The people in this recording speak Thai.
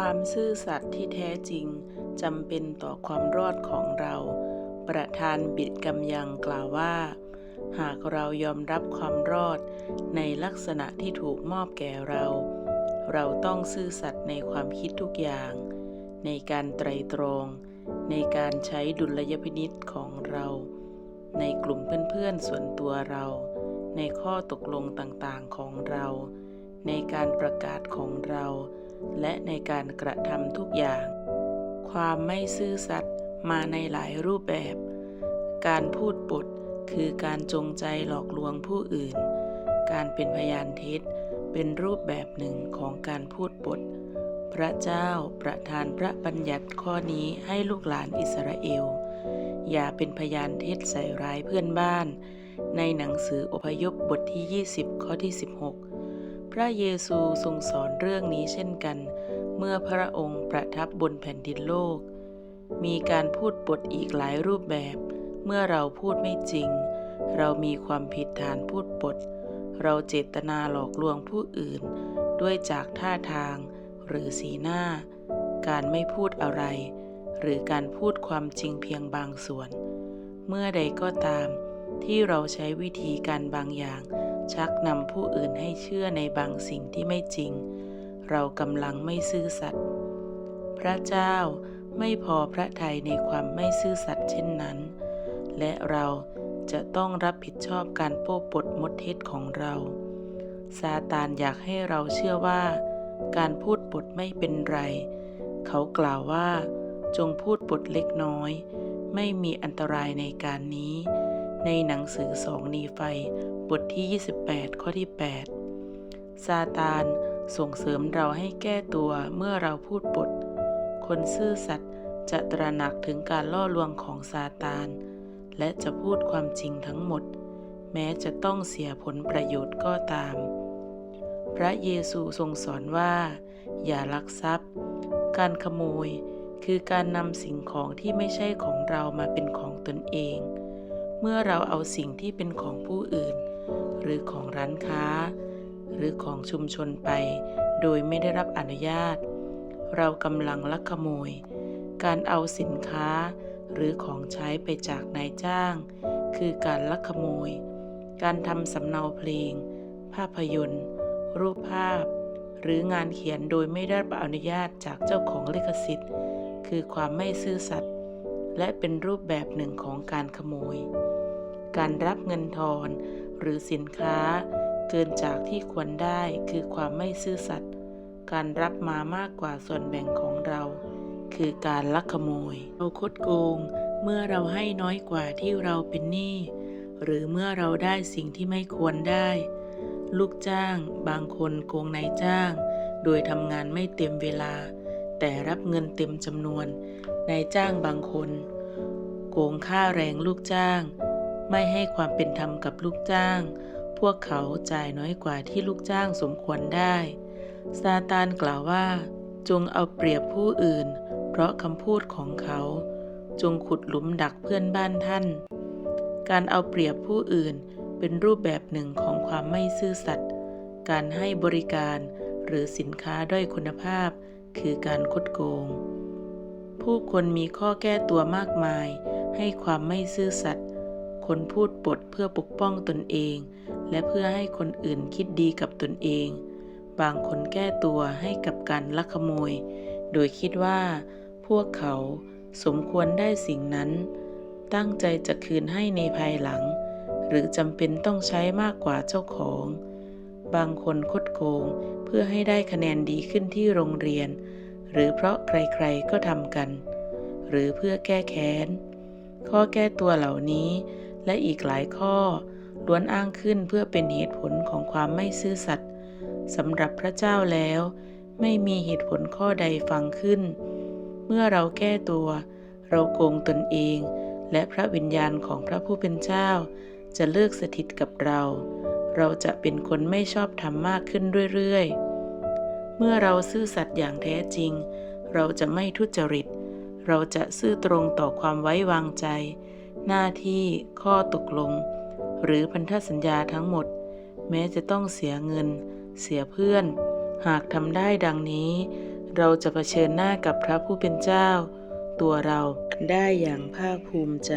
ความซื่อสัตย์ที่แท้จริงจำเป็นต่อความรอดของเรา ประธานบิดกำยังกล่าวว่า หากเรายอมรับความรอดในลักษณะที่ถูกมอบแก่เรา เราต้องซื่อสัตย์ในความคิดทุกอย่าง ในการไตรตรองในการใช้ดุลยพินิษของเรา ในกลุ่มเพื่อนๆส่วนตัวเรา ในข้อตกลงต่างๆของเรา ในการประกาศของเรา และในการกระทำทุกอย่าง ความไม่ซื่อสัตย์มาในหลายรูปแบบ การพูดปดคือการจงใจหลอกลวงผู้อื่น การเป็นพยานเท็จเป็นรูปแบบหนึ่งของการพูดปด พระเจ้าประทานพระบัญญัติข้อนี้ให้ลูกหลานอิสราเอล อย่าเป็นพยานเท็จใส่ร้ายเพื่อนบ้าน ในหนังสืออพยพบทที่ 20 ข้อที่ 16 พระเยซูทรงสอนเรื่องนี้เช่นกัน เมื่อพระองค์ประทับบนแผ่นดินโลก มีการพูดปดอีกหลายรูปแบบ เมื่อเราพูดไม่จริง เรามีความผิดฐานพูดปด เราเจตนาหลอกลวงผู้อื่น ด้วยจากท่าทาง หรือสีหน้า การไม่พูดอะไร หรือการพูดความจริงเพียงบางส่วน เมื่อใดก็ตามที่เราใช้วิธีการบางอย่าง ชักนำผู้อื่นให้เชื่อในบางสิ่งที่ไม่จริง เรากำลังไม่ซื่อสัตย์พระเจ้าไม่พอพระทัยในความไม่ซื่อสัตย์เช่นนั้น และเราจะต้องรับผิดชอบการโป้ปดมดเท็จของเรา ซาตานอยากให้เราเชื่อว่า การพูดปดไม่เป็นไร เขากล่าวว่า จงพูดปดเล็กน้อย ไม่มีอันตรายในการนี้ ในหนังสือสองนีไฟ บทที่ 28 ข้อที่ 8 ซาตานส่งเสริมเราให้แก้ตัวเมื่อเราพูดปด คนซื่อสัตย์จะตระหนักถึงการล่อลวงของซาตาน และจะพูดความจริงทั้งหมด แม้จะต้องเสียผลประโยชน์ก็ตาม พระเยซูทรงสอนว่า อย่าลักทรัพย์ การขโมยคือการนำสิ่งของที่ไม่ใช่ของเรามาเป็นของตนเอง เมื่อเราเอาสิ่งที่เป็นของผู้อื่น หรือของร้านค้า หรือของชุมชนไป โดยไม่ได้รับอนุญาต เรากำลังลักขโมย การเอาสินค้า หรือของใช้ไปจากนายจ้าง คือการลักขโมย การทำสำเนาเพลง ภาพยนตร์ รูปภาพ หรืองานเขียนโดยไม่ได้รับอนุญาตจากเจ้าของลิขสิทธิ์ คือความไม่ซื่อสัตย์ และเป็นรูปแบบหนึ่งของการขโมย การรับเงินทอนหรือสินค้า เกินจากที่ควรได้คือความไม่ซื่อสัตย์ การรับมามากกว่าส่วนแบ่งของเรา คือการลักขโมย เราคดโกงเมื่อเราให้น้อยกว่าที่เราเป็นหนี้ หรือเมื่อเราได้สิ่งที่ไม่ควรได้ ลูกจ้าง บางคนโกงนายจ้าง โดยทำงานไม่เต็มเวลา แต่รับเงินเต็มจำนวน นายจ้างบางคน โกงค่าแรงลูกจ้าง ไม่ให้ความเป็นธรรมกับลูกจ้าง พวกเขาจ่ายน้อยกว่าที่ลูกจ้างสมควรได้ซาตานกล่าวว่า จงเอาเปรียบผู้อื่น เพราะคำพูดของเขา จงขุดหลุมดักเพื่อนบ้านท่าน การเอาเปรียบผู้อื่นเป็นรูปแบบหนึ่งของความไม่ซื่อสัตย์การให้บริการหรือสินค้าด้อยคุณภาพ คือการคดโกง ผู้คนมีข้อแก้ตัวมากมาย ให้ความไม่ซื่อสัตย์คนพูดปดเพื่อปกป้องตนเอง และเพื่อให้คนอื่นคิดดีกับตนเอง บางคนแก้ตัวให้กับการลักขโมย โดยคิดว่า พวกเขาสมควรได้สิ่งนั้น ตั้งใจจะคืนให้ในภายหลัง หรือจำเป็นต้องใช้มากกว่าเจ้าของ บางคนคดโกงเพื่อให้ได้คะแนนดีขึ้นที่โรงเรียน หรือเพราะใครๆก็ทำกัน หรือเพื่อแก้แค้น ข้อแก้ตัวเหล่านี้ และอีกหลายข้อล้วนอ้างขึ้นเพื่อเป็นเหตุผลของความไม่ซื่อสัตย์สำหรับพระเจ้าแล้ว ไม่มีเหตุผลข้อใดฟังขึ้น เมื่อเราแก้ตัว เราโกงตนเอง และพระวิญญาณของพระผู้เป็นเจ้า จะเลิกสถิตกับเรา เราจะเป็นคนไม่ชอบธรรมากขึ้นเรื่อยๆ เมื่อเราซื่อสัตย์อย่างแท้จริง เราจะไม่ทุจริต เราจะซื่อตรงต่อความไว้วางใจ หน้าที่ข้อตกลง หรือพันธสัญญาทั้งหมด แม้จะต้องเสียเงิน เสียเพื่อน หากทำได้ดังนี้ เราจะเผชิญหน้ากับพระผู้เป็นเจ้า ตัวเราได้อย่างภาคภูมิใจ